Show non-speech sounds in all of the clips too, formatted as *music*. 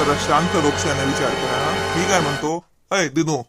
जरा शांत डोक्याने विचार करा मी काय म्हणतो अय दिनू.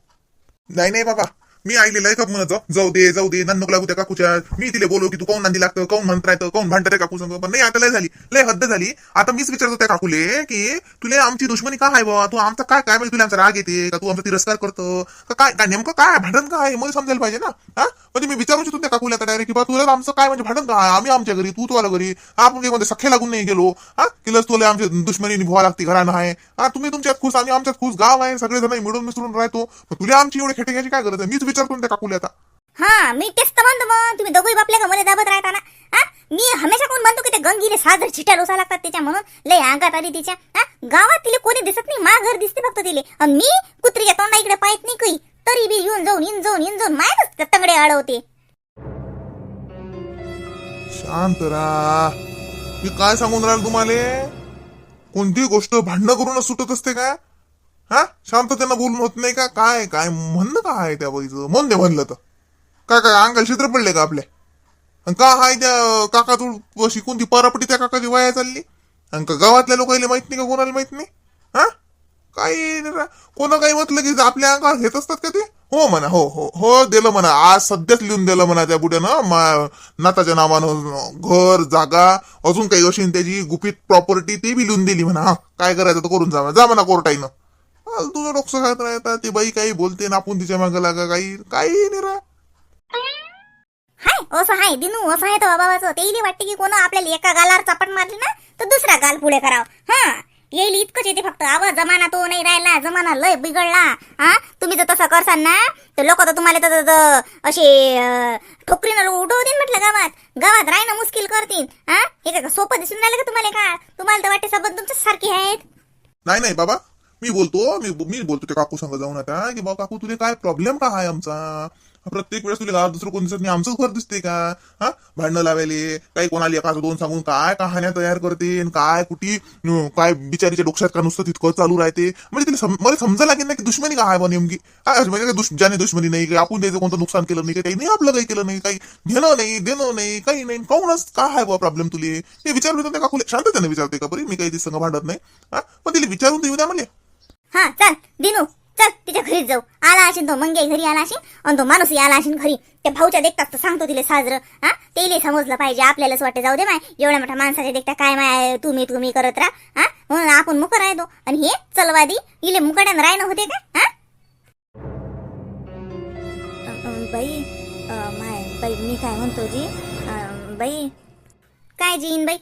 नाही नाही बाबा. मी ऐकलेलं आहे का म्हणत जाऊ दे जाऊ दे नन्नक लागू त्या काकूच्या. मी तिला बोलू की तू कोण नांदी लागतं कोण म्हणत राहतं कोण भांडत काकू संग? पण नाही आता लय झाली लय हद्द झाली. आता मीच विचारतो त्या काकूले की तुला आमची दुश्मनी काय आहे बाबा तू आमचा काय काय म्हणजे तुला आमचा राग येते? का तू आमचा तिरस्कार करतो? का काय नेमकं काय? भांडण काय? मला समजायला पाहिजे ना हा? म्हणजे मी विचारू शकतो त्या काकूला आता डायरेक्ट की बा तुला आमचं काय म्हणजे भांडण? काय आम्ही आमच्या घरी तू तुला घरी. आपण काही म्हणजे सख्या लागून नाही गेलो. हा की लस तुला आमची दुश्मनी निभवा लागते घरानं आहे. हा तुम्ही तुमच्यात खुश आम्ही आमच्यात खुश गाव आहे सगळे जण मिळून मिसळून राहतो. तुला आमची एवढे खेटे घ्यायची काय गरज आहे? मीच विचारतो त्या काकूला आता. हा मी तेच तर म्हणतो मग. तुम्ही दोघे बापल्या का मला दाबत राहता ना. हा मी हमेशा कोण म्हणतो की ते गंगीले साजर छिट्या लोसा लागतात त्याच्या म्हणून. लय अंगात आली तिच्या. हा गावात तिला कोणी दिसत नाही मा घर दिसते फक्त तिले. मी कुत्रीच्या तोंडा इकडे पाहत नाही काही. तरी बी येऊन जाऊन इन जाऊन इन जाऊन मायच तंगडे अडवते शांत राहा मी काय सांगून राहिलो तुम्हाला? कोणती गोष्ट भांडणं करूनच सुटत असते का? हा? शांत त्यांना बोलून होत नाही का? काय काय म्हणणं काय आहे त्या बाईचं? म्हण दे म्हणलं तर. काय काय अंगाल चित्र पडले का आपल्या? अन का हाय त्या काका तू शिकून ती परापटी त्या काकाची वाया चालली? अन का गावातल्या लोकांना माहीत नाही का कोणाला माहीत नाही? हा? काही नाही रा. कोणा काही म्हटलं की आपल्या अंगावर घेत असतात का ते? हो म्हणा हो हो हो दिलं म्हणा. आज सध्याच लिहून दिलं म्हणा त्या बुड्यानं. मा- नाताच्या नावानं घर जागा अजून काही अशी त्याची गुपित प्रॉपर्टी ती बी लिहून दिली म्हणा. हा काय करायचं तर करून जा म्हणा. जा म्हणा कोर्टाईनं. तुझं डोकं खात राहता. ती बाई काही बोलते ना आपण तिच्यामागे लागा काही काही नाही रा. हाय असं हाय दिनू असं आहे तर बाबाचं. तेही वाटते की कोण आपल्याला एका गालावर चापट मारली ना तर दुसरा गाल पुढे करावं. हा येईल इतकंच येते फक्त. आवा जमाना तो नाही राहिला जमाना लय बिघडला. हा? तुम्ही जर तसं करसान ना तर लोक तर तुम्हाला तर- असे ठोकरीनं उठवतील म्हटलं गावात. गावात राहणं मुश्किल करतील. हा? हे काय सोपं दिसून राहिलं का तुम्हाला का? तुम्हाला तर वाटते सबंध तुमच्याच सारखे आहेत. नाही नाही बाबा. मी बोलतो मी मी बोलतो त्या काकू संग जाऊन आता की बाबा काकू तुझे काय प्रॉब्लेम का आहे आमचा? प्रत्येक वेळेस तुला गावात दुसरं कोण दिसत नाही. आमचंच घर दिसते का? हा? भांडणं लावायले. काही कोणाला एका दोन सांगून काय कहाण्या तयार करते आणि काय कुठे काय बिचारीच्या डोक्यात का नुसतं तितकं चालू राहते? म्हणजे तिला मला समजा लागेल ना की दुश्मनी काय बा नेमकी? म्हणजे दुश्- ज्याने दुश्मनी नाही काही आपण त्याचं कोणतं नुकसान केलं नाही काही नाही आपलं काही केलं नाही काही घेणं नाही देणं नाही काही नाही. काऊनच काय आहे बा प्रॉब्लेम तुले? हे विचारून त्या शांत शांततेने विचारते का बरी? मी काही दिसंग भांडत नाही? हा? पण तिला विचारून देऊ द्या मला. हा चल दिनू. चल तिच्या घरी जाऊ. आला असेल तो मंगे घरी आला असेल आणि तो माणूसही आला असेल घरी. त्या भाऊच्या देखतात तर सांगतो तिला साजरं. हा? तेले समजलं पाहिजे आपल्यालाच वाटतं जाऊ दे माय एवढ्या मोठ्या माणसाच्या देखता काय माय तुम्ही तुम्ही करत राहा. हा? म्हणून आपण मुक राहतो आणि हे चलवादी इले मुकड्यानं राहणं होते का? हा? बाई माय बाई मी काय म्हणतो जी? बाई. काय जीन बाई?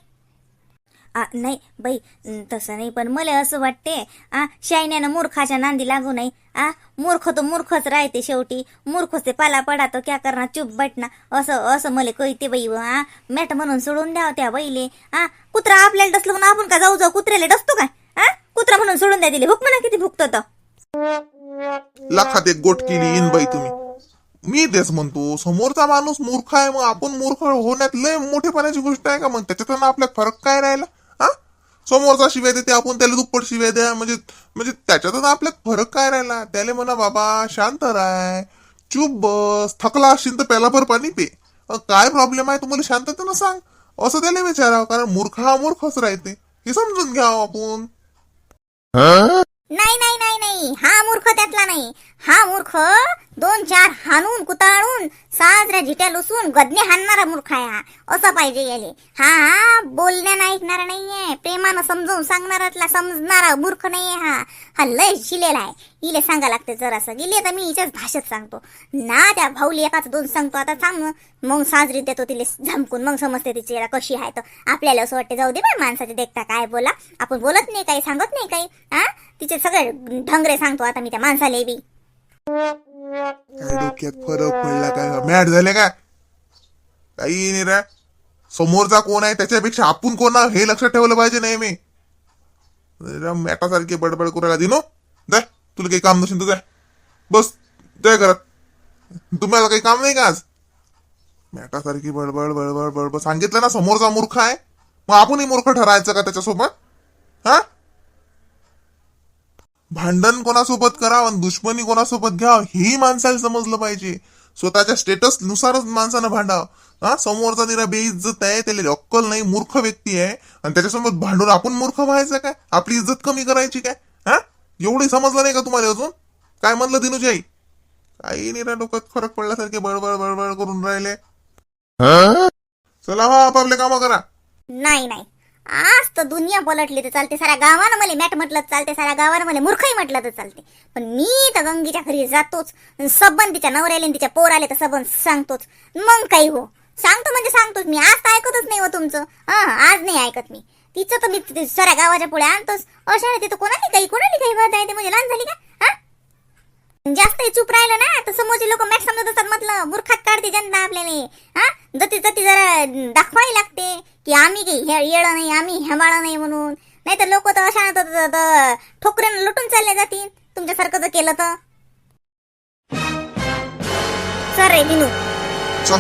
आ, नाही बाई न, तसं नाही पण मला असं वाटते आ शायन्यानं मूर्खाच्या नांदी लागू नाही आ मूर्ख तो मूर्खच राहते शेवटी. मूर्खच पाला पडा तो क्या करणार चुप बटना असं असं मला कळते बाई व, आ मॅट म्हणून सोडून द्यावं त्या बाईले. आ कुत्रा आपल्याला डसलो म्हणून आपण का जाऊ जाऊ कुत्र्याला डसतो काय? आ कुत्रा म्हणून सोडून द्या दिले भूक म्हणा किती भुकतो तो लखात एक गोट केली इन बाई तुम्ही. मी तेच म्हणतो समोरचा माणूस मूर्ख आहे मग आपण मूर्ख होण्यात लय मोठेपणाची गोष्ट आहे का? मग त्याच्यातून आपल्यात फरक काय राहिला? समोरचा शिव्या देते आपण त्याला दुप्पट शिव्या द्या. म्हणजे म्हणजे त्याच्यातून आपल्यात फरक काय राहिला? त्याला म्हणा बाबा शांत राय चूप बस. थकला असशील तर प्याला भर पाणी पे. काय प्रॉब्लेम आहे? तुम्हाला शांततेनं सांग. असं त्याला विचारावं कारण मूर्ख हा मूर्खच राहते. हे समजून घ्यावं आपण. नाही नाही नाही नाही. हा मूर्ख त्यातला नाही. हा मूर्ख दोन चार हाणून कुताळून साजऱ्या झिट्या लुसून गदने हाणणारा मूर्ख आहे हा असं पाहिजे याले. हा हा बोलण्यानं ऐकणारा नाहीये. प्रेमानं समजवून सांगणारातला समजणारा मूर्ख नाहीये हा. हा लय शिलेला आहे. इले सांगा लागते जरासं. गेले तर मी हिच्याच भाषेत सांगतो. ना त्या भाऊली एकाच दोन सांगतो. आता सांग मग. साजरी देतो तिले झमकून. मग समजते तिची याला कशी आहे तर. आपल्याला असं वाटते जाऊ दे बाय माणसाचे देखता काय बोला. आपण बोलत नाही काही सांगत नाही काही. हा तिचे सगळे ढंगरे सांगतो. आता मी त्या माणसाला बी. काय डोक्यात फरक पडला काय? मॅट झाले का काही नाही रे. समोरचा कोण आहे त्याच्यापेक्षा आपण कोण आहे हे लक्षात ठेवलं पाहिजे नाही मी मॅटासारखे बडबड करू दिनो जाय तुला काही काम नसेल तर जाय बस जाय घरात. तुम्हाला काही काम नाही का आज? मॅटासारखी बडबड बडबड बडबड. सांगितलं ना समोरचा मूर्ख आहे. मग आपणही मूर्ख ठरायचं का त्याच्यासोबत? हा? भांडण कोणासोबत करावं आणि दुश्मनी कोणासोबत घ्यावं हेही माणसाला समजलं पाहिजे. स्वतःच्या स्टेटस नुसारच माणसानं भांडावं. हा समोरचा निरा बेइज्जत आहे त्याला अक्कल नाही मूर्ख व्यक्ती आहे. आणि त्याच्यासोबत भांडून आपण मूर्ख व्हायचं काय? आपली इज्जत कमी करायची काय? हा? एवढी समजलं नाही का तुम्हाला अजून? काय म्हणलं दिनूची आई काही निरा डोक्यात फरक पडल्यासारखे बळबळ बळबळ करून राहिले. चला हा आपापले कामं करा. नाही नाही. आज तर दुनिया पलटली तर चालते साऱ्या गावानं मला मॅट म्हटलं चालते साऱ्या गावानं मला मूर्खही म्हटलं तर चालते. पण मी तर गंगीच्या घरी जातोच सबन तिच्या नवऱ्याले आणि तिच्या पोराले तर सबन सांगतोच. मग काही हो? सांगतो म्हणजे सांगतोच मी. आज तर ऐकतच नाही हो तुमचं. हा आज नाही ऐकत मी. तिचं तर मी साऱ्या गावाच्या पुढे आणतोच. अशा तिथं कोणाली काही? कोणाली काही वाद आहे? ते म्हणजे लहान झाली का? जास्त चूप राहिलं ना तर समोरचे लोक मॅच समजत असतात म्हटलं मूर्खात काढते जनता आपल्याला. हा? जती जती जरा दाखवायला लागते की आम्ही काही येळं नाही आम्ही हेमाळं नाही म्हणून. नाही तर लोक तर अशा ठोकऱ्यानं लुटून चालले जातील. तुमच्यासारखं जर केलं तर? सर रे दिनू चल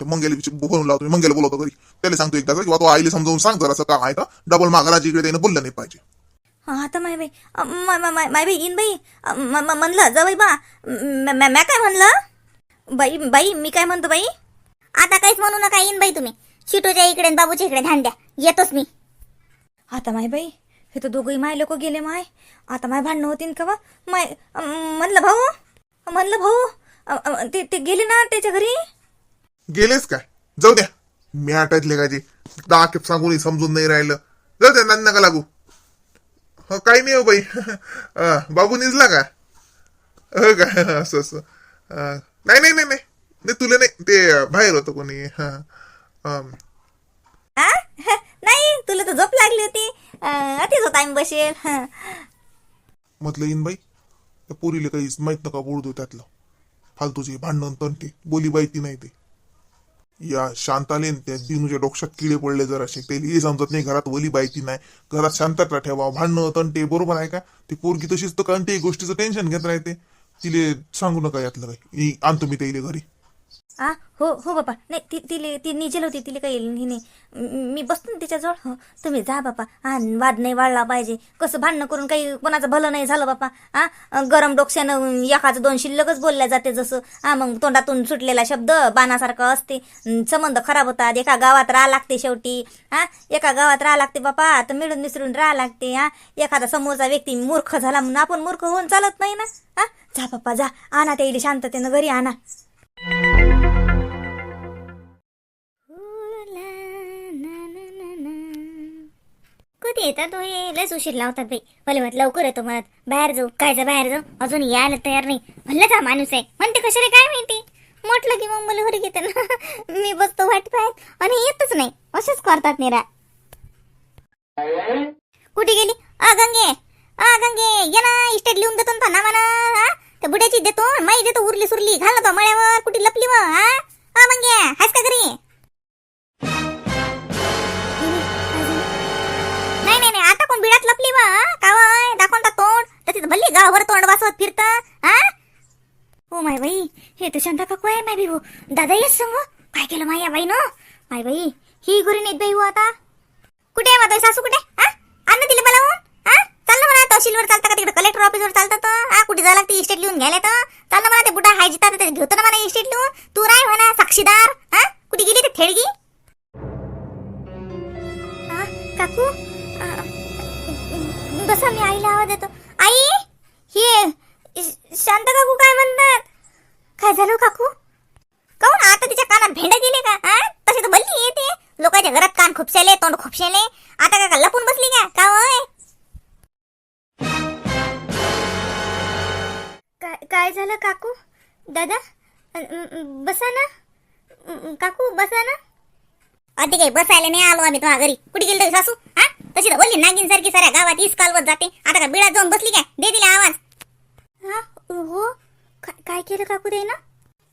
ते बोलून लावतो मी मंगेला बोलवतो घरी त्याला सांगतो एकदा किंवा तो आईला समजावून सांग जरासं का आहे का डबल माघाराची इकडे त्याने बोललं नाही पाहिजे. आता माय बाई अ, माय माय माय- माय बाई इन बाई अ, म- म- म्हणलं जावई बा म- म- म्या काय म्हणलं बाई बाई मी काय म्हणतो बाई आता काहीच म्हणू नका येईन बाई तुम्ही शिटूच्या इकडे आणि बाबूच्या इकडे ध्यान द्या येतोच मी आता माय बाई हे तर दोघंही माय लोक गेले माय आता माय भांडणं होतीन का बा माय म्हणलं भाऊ म्हणलं भाऊ ते ते गेले ना त्याच्या घरी गेलेच काय? जाऊ द्या. मी आटायतले का जे दहा खेप सांगून समजून नाही राहिलं. जाऊ द्या नांद नका लागू. हो काही नाही हो बाई. *laughs* अं, बाबू निजला का? हो का? *laughs* असं असं. नाही नाही नाही नाही. नाही तुला नाही. ते बाहेर होतं कोणी. हा. हा? *laughs* नाही तुला तर झोप लागली होती. अ, अतिच होता आम्ही बसेल. हं. म्हटलं येईन बाई त्या पोरीला काही माहीत नका बोलू दे त्यातलं. फालतूचे भांडण तंटे बोली बायती नाही ते. या शांताले त्या दिनूच्या डोक्यात किडे पडले जराशे ते हे समजत नाही घरात वली बायती नाही. घरात शांतता ठेवा. भांडणं तंटे बरोबर आहे का? ती पोरगी तशीच तर कोणत्याही गोष्टीचं टेन्शन घेत राहते. तिले सांगू नका यातलं काही. आणतो मी त्याला घरी. आ हो हो बापा. नाही ती तिले ती निजेल होती तिला काही नाही. मी बसतो ना तिच्याजवळ. हो तुम्ही जा बापा. हा वाद नाही वाढला पाहिजे. कसं भांडणं करून काही कोणाचं भलं नाही झालं बापा. हा गरम डोक्यानं एखादं दोन शिल्लकच बोलल्या जाते जसं. हा मग तोंडातून सुटलेला शब्द बाणासारखा असते. संबंध खराब होतात. एका गावात राहा लागते शेवटी. हा एका गावात राहा लागते बापा. तर मिळून मिसळून राहा लागते. हा एखादा समोरचा व्यक्ती मूर्ख झाला म्हणून आपण मूर्ख होऊन चालत नाही ना. हा जा बापा जा. आणा त्याला शांततेनं घरी आणा. कधी येतात तो हे लस उशीर लावतात बाई. मला म्हटलं लवकर येतो म्हणत बाहेर जाऊ. काय जा बाहेर जाऊ. अजून यायला तयार नाही. म्हणलं हा माणूस आहे. म्हणते कशाला काय माहिती? म्हटलं की मग मला घरी घेते ना *laughs* मी बसतो वाट पाहत आणि येतच नाही. असंच करतात निरा. कुठे गेली? अ गंगे. अ गंगे. ये ना इस्टेट लिहून देतो ना म्हणा हा? त्या बुड्याची देतो. माई देतो उरली सुरली. घाल तो मळ्यावर. कुठे लपली मग हा? अ मंगे हास का घरी? वावर तोंड वाचवत फिरत हा हो माय बाई हे तर शांता काकू आहे माय बी हो दादा येस संग काय केलं माया बाई न माय बाई ही घरी नेत बाई हो आता. कुठे आहे माझा सासू कुठे? हा आण ना मला हा चाल ना म्हणा तहसीलवर चालतं का तिकडे? कलेक्टर ऑफिसवर चालतं तर? हा कुठे जायला लागते? इस्टेट लिहून घ्यायला तर? चाल ना म्हणा ते बुडा हाय जिता ते घेतो ना म्हणा इस्टेट लिहून. तू राय म्हणा साक्षीदार. हा कुठे गेली ते खेळगी हा, काकू? कसा बसा मी आईला आवाज देतो. आई? हे शांत काकू काय म्हणतात? काय झालं काकू? काऊन आता तिच्या कानात भेंड गेले का? हा तशी तर बल्ली येते लोकांच्या घरात कान खुपशाले तोंड खुपशाले. आता का लपून बसली का? का होय? काय काय झालं काकू? दादा बसा ना. काकू बसा ना. अति काही बसायला नाही आलो आम्ही तुझ्या घरी. कुठे गेली सासू? हा तशी तर बोलली नागिन सारखी साऱ्या गावात इस कालवत जाते. आता का बिळात जाऊन बसली काय? दे तिला आवाज. हा? हो? का- काय केलं काकू दे ना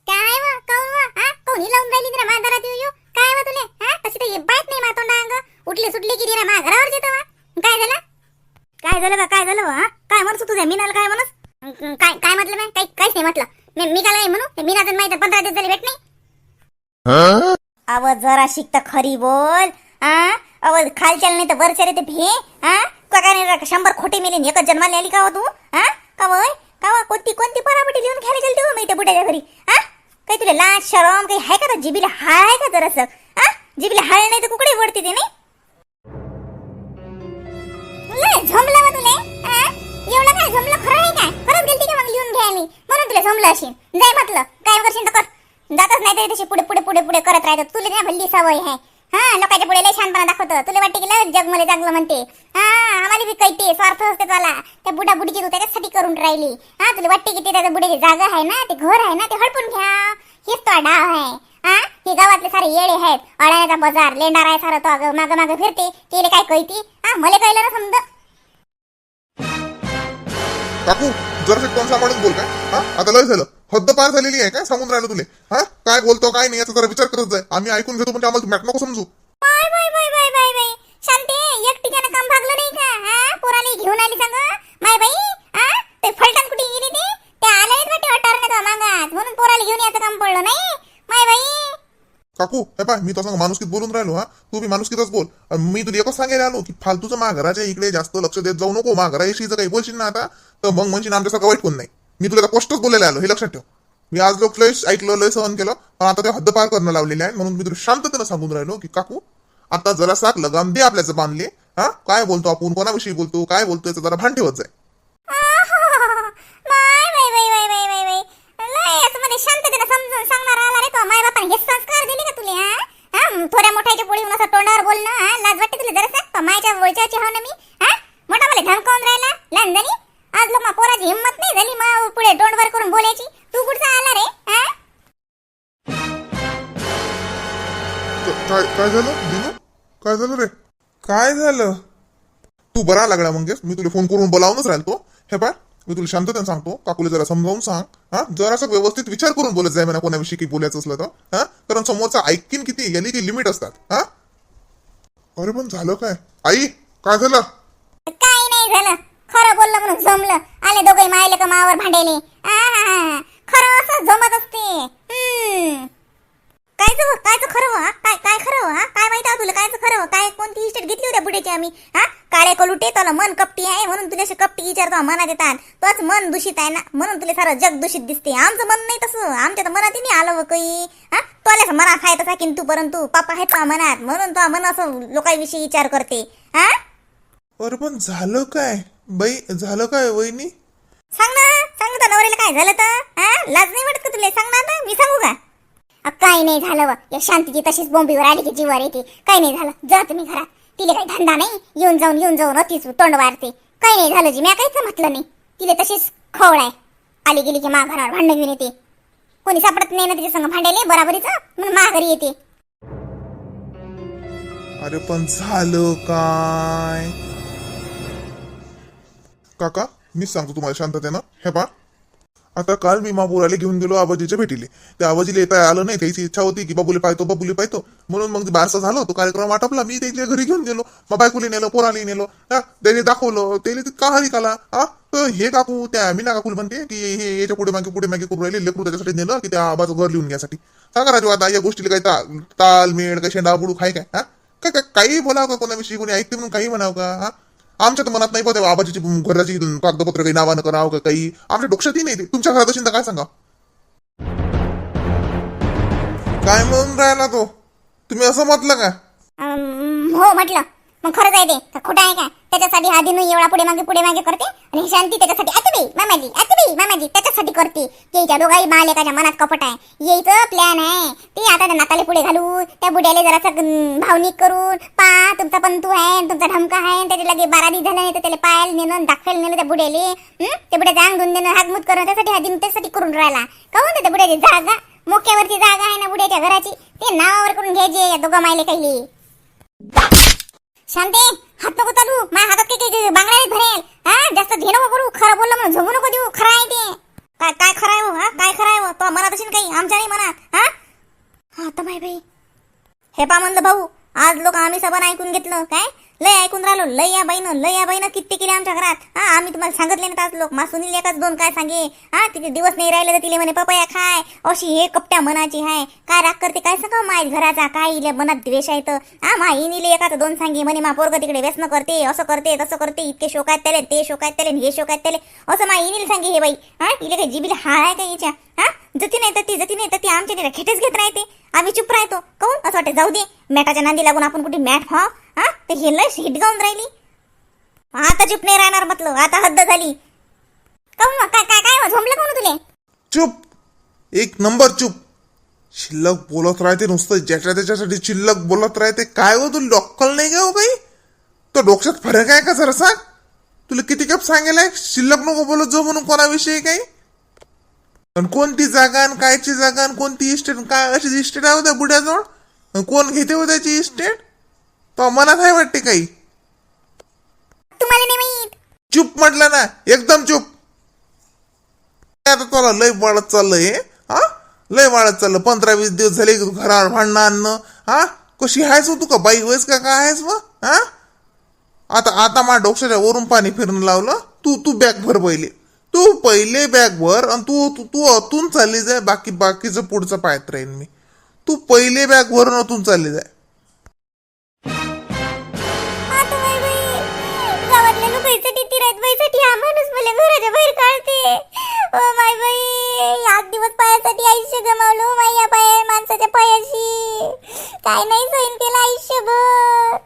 काय वा? काऊन वा? हा? काऊन लावून राहिली तिला येऊ येऊ? काय वा तुले? हा? तशी तर बायत नाही मातोंडा अंग. उठले सुटले की तिला मा घरावर येतो वा. काय झालं? काय झालं का काय झालं वा हा? काय म्हणतो तुझ्या मीनाला? काय म्हणस अं, काय काय म्हटलं नाही काही काहीच नाही म्हटलं. मी मी काय नाही म्हणू मीनाचं माहिती पंधरा दिवस झाले भेट नाही. अव जरा शिकत खरी बोल. आ अव खालच्या नाही तर वरच्या रे ते भे हा? का काय नाही शंभर खोटे मेले एकच जन्माला आली का हो तू हा? का वय? का वा कोणती कोणती परापटी लिहून घ्यायला गेली तू हो मी त्या बुड्याच्या घरी हा? काही तुला लाज शरम काही आहे का तर जिबीला हाळ आहे का जरासं हा? जिबीला हाळ नाही तर कुकडे वडते ते नाही? झोमला मग तुले हा? एवढं काय झोंबलं खरं आहे काय? खरंच गेलती का मग लिहून घ्या मी म्हणून तुला झोमलं असेल. जाय म्हटलं काय करशील तर कर. जातच नाही तरी तशी पुढे पुढे पुढे पुढे करत राहतात तुला नाही भल्ली सवय आहे. हा लोकांच्या पुढे लय छानपणा दाखवतं. तुला वाटते की लय जग मला जागलं म्हणते. हा आम्हाला बी कळते स्वार्थ असते त्याला. त्या बुडा बुडीची तू त्याच्यासाठी करून राहिली. हा तुला वाटते की ते त्याच्या बुड्याची जागा आहे ना ते घर आहे ना ते हडपून घ्या. हेच तो डाव आहे. हा हे गावातले सारे येडे आहेत. अडाण्याचा बाजार लेंडार आहे सारं तो माग माग फिरते. तेले काय कळती? हा मला कळलं ना समजा. काकू जरा कोण सांभाळून बोल काय? हा आता लय झालं. हद्द पार झालेली आहे काय? सांगून राहिलो तुले. हा? काय बोलतो काय नाही याचा जरा विचार करत जाय. आम्ही ऐकून घेतो म्हणजे आम्हाला मॅट नको समजू. Bye bye bye bye bye bye. Shanti एकटीच्यानं काम भागलं नाही का? हा? पोराली घेऊन आली सांग. माय बाई हा? ते फलटण कुठे गेली ती? ते आले नाहीत वाटते वाटारने तो मागात म्हणून पोराला घेऊन याचं काम पडलं नाही. माय बाई. काकू हे पाय मी तसं माणुसकीत बोलून राहिलो हा? तू बी माणुसकीतच बोल. मी तुला एकच सांगायला आलो की फालतूचं महाघराच्या इकडे जास्त लक्ष देत जाऊ नको. महाघराशी जर काही बोलशील ना आता तर मग म्हणशील आमच्यासारखं वाईट कोण नाही. मी तुला स्पष्टच बोलायला आलो हे लक्षात ठेव. मी आज लोक लय ऐकलं लय सहन केलं पण आता ते हद्द पार करणं लावलेले आहे म्हणून मी तुला शांततेनं सांगून राहिलो की काकू आता जरा साक लगाम दे आपल्याचं बांधले हा? काय बोलतो आपण? कोणाविषयी बोलतो? काय बोलतो याचं जरा भान ठेवत जाय. थोड्या मोठ्याच्या पोळी असं तोंडावर बोलणं लाज वाटते तुला जरा सांग मायच्या वळच्याची हो ना मी हा? मोठा मला धमकावून राहिला लहान आज लोक मा पोराची हिंमत नाही झाली मा पुढे तोंड वर करून बोलायची. तू कुठचा आला रे हा? काय काय झालं? दिनू काय झालं रे? काय झालं? तू बरा लागला मंगेश. मी तुला फोन करून बोलावूनच राहिलो हे पाय मी तुला शांततेने सांगतो. काकुले जरा समजावून सांग. हा? जरासा व्यवस्थित विचार करून बोलत जाय म्हणा कोणाविषयी काही बोलायचं असलं तर. हा? कारण समोरचा ऐकीन किती याली काही लिमिट असतात. हा? अरे पण झालं काय? आई काय झालं? काही नाही झालं. खरं बोललं म्हणून जमलं. आले दोघे मायले का मावर भांडेले खरं असं जमत असते. कायच कायचं खरं वा काय काय खरं वा काय माहिती आहे तुला कायचं खरं काय कोणती इस्टेट घेतली होत्या बुड्याची आम्ही? हा? काळे कलुटे तुला मन कपटी आहे म्हणून तुला असे कपटी विचारतो मनात येतात. तोच मन दूषित आहे ना म्हणून तुला सारं जग दूषित दिसते. आमचं मन नाही तसं. आमच्या तर मनात नाही आलं काही. हा? तुला मनात आहे तसा किंतु परंतु पापा आहे तो मनात. म्हणून तो मन असं लोकांविषयी विचार करते. हा? अरे पण झालं काय? बाई झालं काय वहिनी? सांग ना सांग ना नवऱ्याला काय झालं तर? हा? लाज नाही वाटत का तुला? सांग ना आता मी सांगू का? अ, काही नाही झालं व या शांतीची तशीच बोंबीवर आली की जीवार येते. काही नाही झालं. जा तुम्ही घरात. तिला काही धंदा नाही. येऊन जाऊन येऊन जाऊन अतिच तोंड वारते काही नाही झालं जी मी काहीच म्हटलं नाही. तिला तशीच खवळ आहे. आली गेली की मा घरावर भांडण घेऊन येते. कोणी सापडत नाही ना तिच्या संग भांडायले? बराबरीचं? म्हणून मा घरी येते. अरे पण झालं काय? काका मीच सांगतो तुम्हाला शांततेनं. हे पा आता काल मी मापुराले घेऊन गेलो आबाजीच्या भेटीले. त्या आबाजीला येता आलं नाही त्याची इच्छा होती की बाबुले पाहतो बाबुले पाहतो. म्हणून मग बारसा झालो तो कार्यक्रम आटपला. मी त्याच्या घरी घेऊन गेलो. मग बायकोली नेलो पोराली नेलो. हा त्याने दाखवलं. त्याने का हरी काला? हा हे काकू त्या मीना काकूल म्हणते की हे याच्यापुढे मागे पुढे मागे करून राहिले. लेकरू त्याच्यासाठी नेलं की त्या आबाचं घर लिहून घ्यासाठी. सांगा राजू आता या गोष्टीला काही ता- तालमेळ काही शेंडा बुडू खाय काय? हा? काय काय काही बोलावं का कोणाविषयी? कोणी ऐकते म्हणून काही म्हणावं का? हा? आमच्या तर मनात नाही पाहते आबाजीची घराची कागदपत्र काही नावानं करावं का काही. आमच्या डोक्षातही नाही ते. तुमच्या घरात असेल तर काय सांगा? काय म्हणून राहिला तो? तुम्ही असं म्हटलं का हो म्हटलं. मग खरंच आहे ते. का खोटं आहे का? त्याच्यासाठी हा दिनू एवढा पुढे मागे पुढे मागे करते. आणि ही शांती त्याच्यासाठी आतबी मामाजी आतबी मामाजी त्याच्यासाठी करते. त्याच्या दोघाही मालेकाच्या मनात कपट आहे. यायचं प्लॅन आहे. ते आता त्या नाताले पुढे घालू त्या बुड्याला जरासा भावनिक करून पा तुमचा पंतू आहे तुमचा ढमका आहे त्याच्या लगे बारा दिवस झाला नाही तर त्याला पायाला नेणं दाखवायला नेलं त्या बुड्याले ते त्या बुड्याचं अंग धुवून देणं हातमूत करणं त्यासाठी हा दिन त्यासाठी करून राहिला. काहून त्या बुड्याची जागा मोक्यावरची जागा आहे ना बुड्याच्या घराची? ते नावावर करून घ्यायचे या दोघा मायले काही. शांते हात नको चालू माझ्या हातात काही काही बांगड्या नाही भरेल. हा जास्त घे नको करू. खरं बोललं म्हणून झोपू नको देऊ. खरं आहे ते. काय काय खरं आहे हो हा? काय खरं आहे हो? तो मनात असेल काही आमच्या नाही मनात हा? हा तर माय बाई. हे पा म्हणलं भाऊ आज लोक आम्ही सबन ऐकून घेतलं काय? लय ऐकून राहिलो लय या बाईनं लय या बाईनं किती केले आमच्या घरात. हा आम्ही तुम्हाला सांगितले ना आज लोक मासुनी एकाच दोन काय सांगे? हा तिथे दिवस नाही राहिले तर तिले म्हणे पपया खाय. अशी हे कपट्या मनाची हाय. काय राग करते काय सांगा माय घराचा काय इले मनात द्वेष आहे तर. हा मा इनीले एकाच दोन सांगे म्हणे मा पोरग तिकडे व्यसन करते असं करते तसं करते इतके शोक आहेत त्याले ते शोक आहेत त्याले हे शोक आहेत त्याले. असं मा इनील सांगे हे बाई. हा इले काय जिबीला हाळ आहे का याच्या? हा जती नाही तर ती जती नाही तर ती आमच्या खेटेच घेत राहते. आम्ही चुप राहतो. काऊन असं वाटतं जाऊ दे मॅटाच्या नांदी लागून आपण कुठे मॅट व्हा हा? ते हे शीट गाऊन राहिली? आता चुप नाही राहणार म्हटलं आता हद्द झाली. काऊन मग? काय काय काय झोंबलं कोण तुले? चुप! एक नंबर चुप! शिल्लक बोलत राहते नुसतं ज्याच्या त्याच्यासाठी शिल्लक बोलत राहते. काय हो तू डॉक्कल नाही का हो बाई? तो डोक्यात फरक आहे का जरा सांग तुला किती कप सांगेलाय शिल्लक नको बोलत जो म्हणून कोणाविषयी काही? आणि कोणती जागा आणि कायची जागा आणि कोणती इस्टेट काय अशी इस्टेट आहे होत्या बुड्याजवळ? कोण घेते हो त्याची इस्टेट तो मनात आहे वाटते काही. तुम्हाला नाही माहीत. चुप म्हटलं ना एकदम चुप. आता तुला लय वाढत चाललंय हे, हा? लय वाढत चाललं. पंधरा वीस दिवस झाले की तू घरावर भांडणं आणणं. हा? कशी आहेस हो तू का बाई वयस का काय आहेस मग? हा? आता आता माझ्या डोक्याच्या वरून पाणी फिरणं लावलं. तू तू बॅग भर पहिले. तू पहिले बॅग भर आणि तू तू तू अतून चालली जाय. बाकी बाकीचं पुढचं पाहत राहीन मी. तू पहिले बॅग भरून अतून चालली जाय. लोकांसाठी बाईसाठी हा माणूस मला घराच्या बाहेर काढते. ओ माय बाई आठ दिवस पायासाठी आयुष्य गमावलो हो माया पाया माणसाच्या पायाशी. काय नाही सहन केलं आयुष्यभर.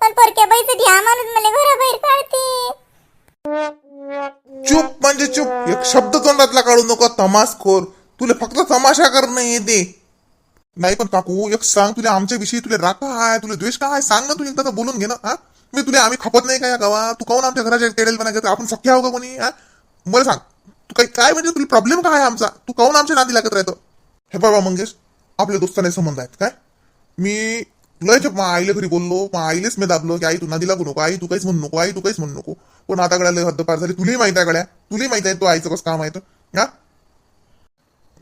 पण परक्या बाईसाठी हा माणूस मला घराबाहेर काढते. चुप म्हणजे चुप. एक शब्द तोंडातला काढू नको तमासखोर. तुला फक्त तमाशा करणं येते नाही पण काकू एक सांग तुला आमच्याविषयी तुला राग काय तुला द्वेष काय सांग ना तू एकदा बोलून घे ना हा? मी तुला आम्ही खपत नाही का या गावात? तू काऊन आमच्या घराच्या तेडेलपणा बनायचं? आपण सख्या हो का कोणी? हा? मला सांग. तू काही काय म्हणजे तुला प्रॉब्लेम काय आहे आमचा? तू काऊन आमच्या नादी लागत राहतो? हे बाबा मंगेश आपल्या दोस्ताने संबंध आहेत काय? मी लय मा आईला घरी बोललो मा आईलेच मी दाबलो की आई तू नादी लागू नको आई तू काहीच म्हणू नको आई तू काहीच म्हणू नको. पण आता कडे लय हद्द पार झाली? तुलाही माहीत आहे गड्या. तुलाही माहीत आहे तो आईचं कसं काम आहे तर. हा?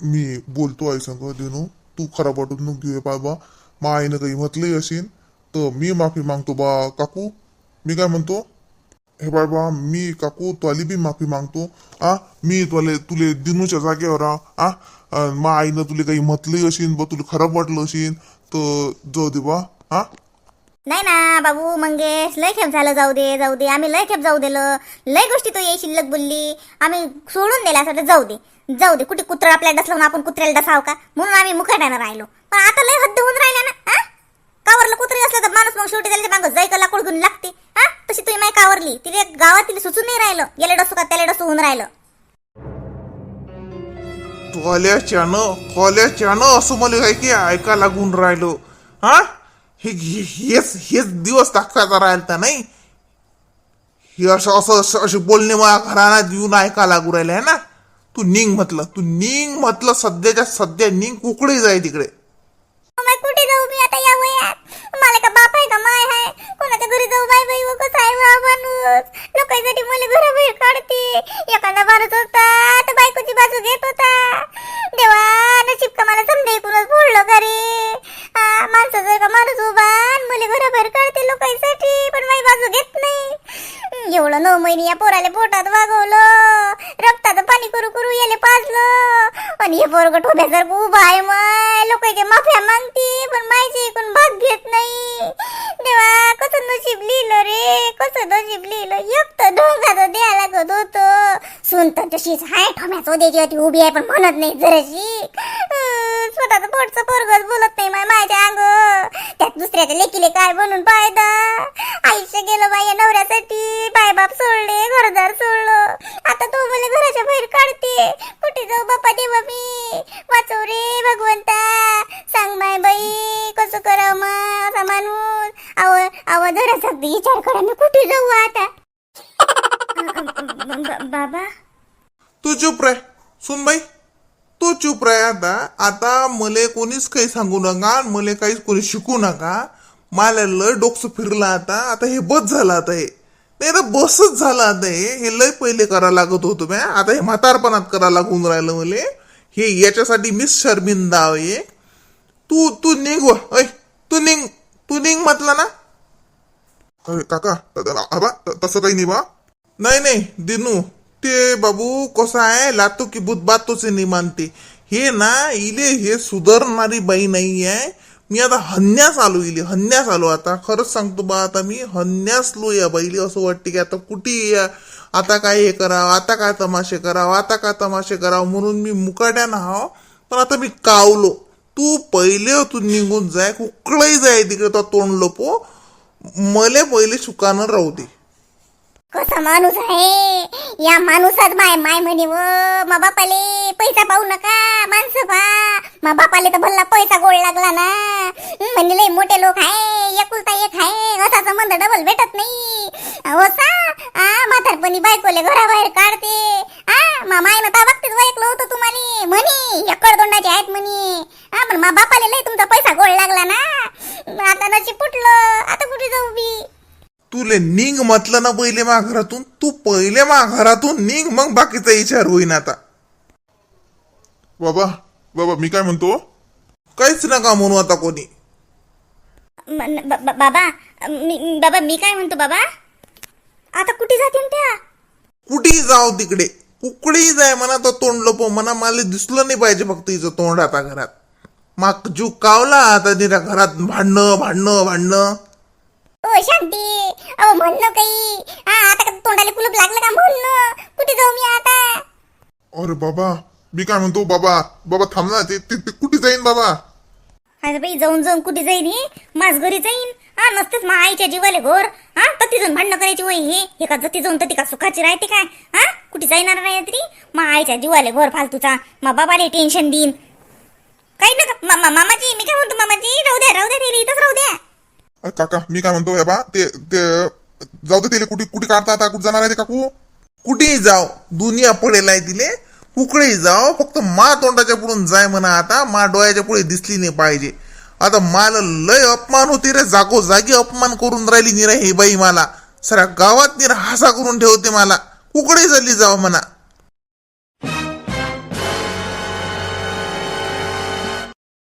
मी बोलतो आई संग दिनू तू खराब वाटत नको घेऊ बाबा. मा आईनं काही म्हटलंही असेल तर मी माफी मागतो बा काकू. मी काय म्हणतो हे बाबा मी काकू तुला बी माफी मागतो. आ मी तुला तुले दिनूच्या जागेवर आ मा आईनं तुला काही म्हटलंही असेल बा तुला खराब वाटलं असेल तर जाऊ दे बा हा नाही ना बाबू मंगेश लय खेप झालं जाऊ दे जाऊ दे आम्ही लय खेप जाऊ दिलं. लय गोष्टी तो ये शिल्लक बोलली. आम्ही सोडून दिला जाऊ दे जाऊ दे. कुठे कुत्रा आपल्या डसलं म्हणून आपण कुत्र्याला डसाव का? म्हणून आम्ही मुखाट्यानं राहिलो. पण आता लय हद्द होऊन राहिल्या ना कावरलं कुत्री असलं तर माणूस मग शेवटी त्याला मागं जाय का लाकूड घेऊन लागते. कशी तुम्ही माय कावरली? तिला गावातील सुचून नाही राहिलं. याला डसू का त्याला डसू होऊन राहिलं. कॉल्याच्यानं कॉल्याच्यानं असं मला काय की ऐका लागून राहिलो. हा? हे हेच हेच दिवस दाखवायचा राहिलता नाही? हे असं असं असे बोलणे मला घराण्यात येऊन ऐका लागू राहिले आहे ना? तू निंग म्हटलं तू निंग म्हटलं सध्याच्या सध्या निंग कुकडे जाय तिकडे. माणूस मला घराबाहेर काढते. एखादा मारत होता तर बायकोची बाजू घेत होता. देवा नशीब का मला समजा एकूणच फोडलं का रे? हा, माणसाचा का माणूस उभा आणि मला घराबाहेर काढते लोकांसाठी पण माझी बाजू घेत नाही. एवढं नऊ महिने या पोराला पोटात वागवलं रक्ताचं पाणी करू करू याले पाजलं. आणि हे पोरग ठोब्यासारखं उभा आहे मग लोकांच्या माफ्या मागते पण माझी एकूण भाग घेत नाही. देवा कसं नशीब कसं नशीब लिहिलं एक तर ढोंगाचं द्यायला लागत होतं. सून तर तशीच हाय ठोम्याचं द्यायची होती उभी आहे पण म्हणत नाही जराशी. स्वतःचं पोटचं पोरगच बोलत नाही माय माझ्या अंग. त्यात दुसऱ्याच्या लेकीले काय बनून पायदा? आयुष्य गेलं बाई या नवऱ्यासाठी. बायबाप सोडले घरदार सोडलं. आता तो मला घराच्या बाहेर काढते. कुठे जाऊ बापा देवा मी? वाचव रे भगवंता. सांग माय बाई कसं करावं मग असा माणूस? आव आव जरा सगळी विचार करा मी कुठे जाऊ आता. *laughs* बाबा. तू चुप रे सुन बाई तू चुप रे आता. आता मले कोणीच काही सांगू नका आणि मले काहीच कोणी शिकू नका. मला लय डोकं फिरलं आता. आता हे बस झालं आता हे. नाही तर बसच झालं आता हे. हे लय पहिले करा लागत होतं म्या. आता हे म्हातारपणात करा लागून राहिलं मले. हे याच्यासाठी मीच शर्मिंदा आहे. तू तू निघ. ऐ तू निघ. तू निघ म्हटलं ना? अरे काका त- आबा तसं काही नाही बा. नाही नाही दिनू ते बाबू कसं आहे लातो की बुत बातोच नाही मानते हे ना इले हे सुधारणारी बाई नाही आहे. मी आता हन्यास आलो इले हन्यास आलो आता. खरंच सांगतो बा आता मी हन्यासलो या बाईले असं वाटते की आता कुठे या? आता काय हे करावं आता काय तमाशे करावं आता काय तमाशे करावं म्हणून मी मुकाट्यानं हाव. पण आता मी कावलो. तू पहिले तू निघून जाय कुकडही जाय तिकडे तो तोंड लपो. मले पहिले सुकानं राहू दे. कसा माणूस आहे? या माणूसात माय माय म्हणे व मा बापाले पैसा पाहू नका माणसं पा मा बापाले तर भल्ला पैसा गोळ लागला ना. म्हणजे लय मोठे लोक आहे एकुलता एक आहे असा संबंध डबल भेटत नाही. असा आ म्हातारपणी बायकोले घराबाहेर काढते. आ मा मायनं तर ऐकलं होतं तुम्हाला. म्हणे या दोंडाचे आहेत म्हणे. हा पण मा बापाले लय तुमचा पैसा गोळ लागला ना. आता नशीब फुटलं आता कुठे जाऊ बी? तुले निघ म्हटलं ना पहिले मा घरातून तू पहिले मा घरातून निघ मग बाकीचा विचार होईन आता. बाबा बाबा मी काय म्हणतो? काहीच नका म्हणू आता कोणी. म- न- ब- ब- बाबा मी बाबा मी काय म्हणतो बाबा? आता कुठे जातील त्या? कुठेही जाव तिकडे. कुकडेही जाय म्हणा तो तोंड लपो म्हणा. मला दिसलं नाही पाहिजे फक्त हिचं तोंड आता घरात. माग जीव कावला आता तिला घरात भांडणं भांडणं भांडणं. शांती. अहो म्हणलं काही. हा आता का तोंडाला कुलूप लागलं का म्हणणं कुठे जाऊ मी आता? अरे बाबा मी काय म्हणतो बाबा बाबा थांब ना ते ते- ते कुठे जाईन बाबा? अरे बाई जाऊन जाऊन कुठे जाईन हे? माझ घरी जाईन. हा नसतेच मा आईच्या जीवाले घोर. हा तर जाऊन भांडणं करायची वय हे. हे का जती जाऊन तर ती का सुखाची राहते काय? हा कुठे जाईणार नाही तरी मा आईच्या जीवाले घोर फालतूचा. मा बाबाले टेन्शन देईन. काही नका मा- मा- मामाजी मी काय म्हणतो मामाजी? राहू द्या राहू द्या ते इथंच राहू द्या. अरे काका मी काय म्हणतो बाबा ते ते जाऊ दे तिले कुठे कुठे काढता आता कुठे जाणार आहे ते काकू? कुठेही जाव दुनिया पडेल आहे तिले कुकडेही जाव फक्त मा तोंडाच्या पुढून जाय म्हणा आता मा डोळ्याच्या पुढे दिसली नाही पाहिजे. आता मला लय अपमान होते रे जागो जागी अपमान करून राहिली निरा हे बाई मला. सर गावात निरा हासा करून ठेवते मला. कुकडे झाली जाव म्हणा.